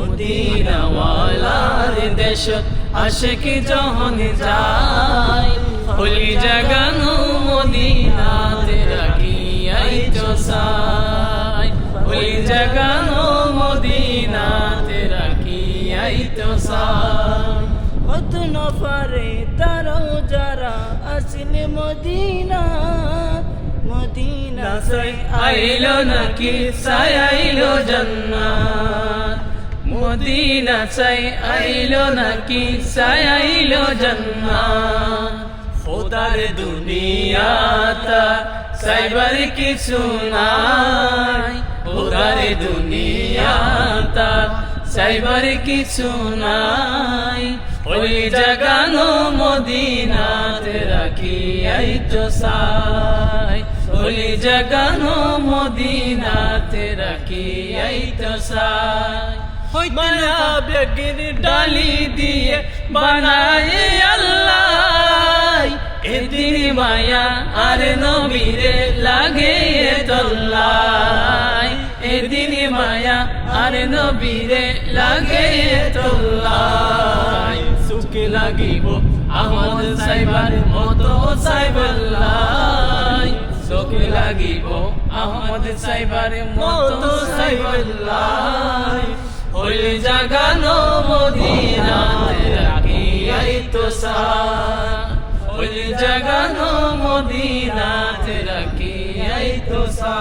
মদিনাওয়ালার দেশ, আশেকি যখন যায়। হলি জাগানো মদিনাতে রাখিয়াই চসাই হলি জাগানো মদিনাতে রাখিয়াই চসাই হত নফারে তারাও যারা আসিল মদিনা মদিনা নাসাই আইলো নাকি সাইলো জান্নাত। মদিনা চাই আইলো নাকি? সাইলো জান্নাত। খোদার দুনিয়াতা সাইবার কিছু নাই। খোদার দুনিয়াতা সাইবার কিছু নাই। ওই জাগানো মদিনাতে রাখি আই তো সাই ওই জাগানো মদিনাতে রাখি আই তো সাই মায়া বেগের ডালি দিয়ে বানায় আল্লাহ। এদিন মায়া আর নবীরে লাগে তোল্লাই। এদিন মায়া আর নবীরে লাগে তোল্লাই। সুখে লাগিব আহমদ সাইবার মতো সাইবাল্লাই। সুখে লাগিব আহমদ সাইবার মতো সাইবাল্লাই। হইলে জাগানো মদিনাতে রাখি আই তো সা হইলে জাগানো মদিনাতে রাখি আই তো সা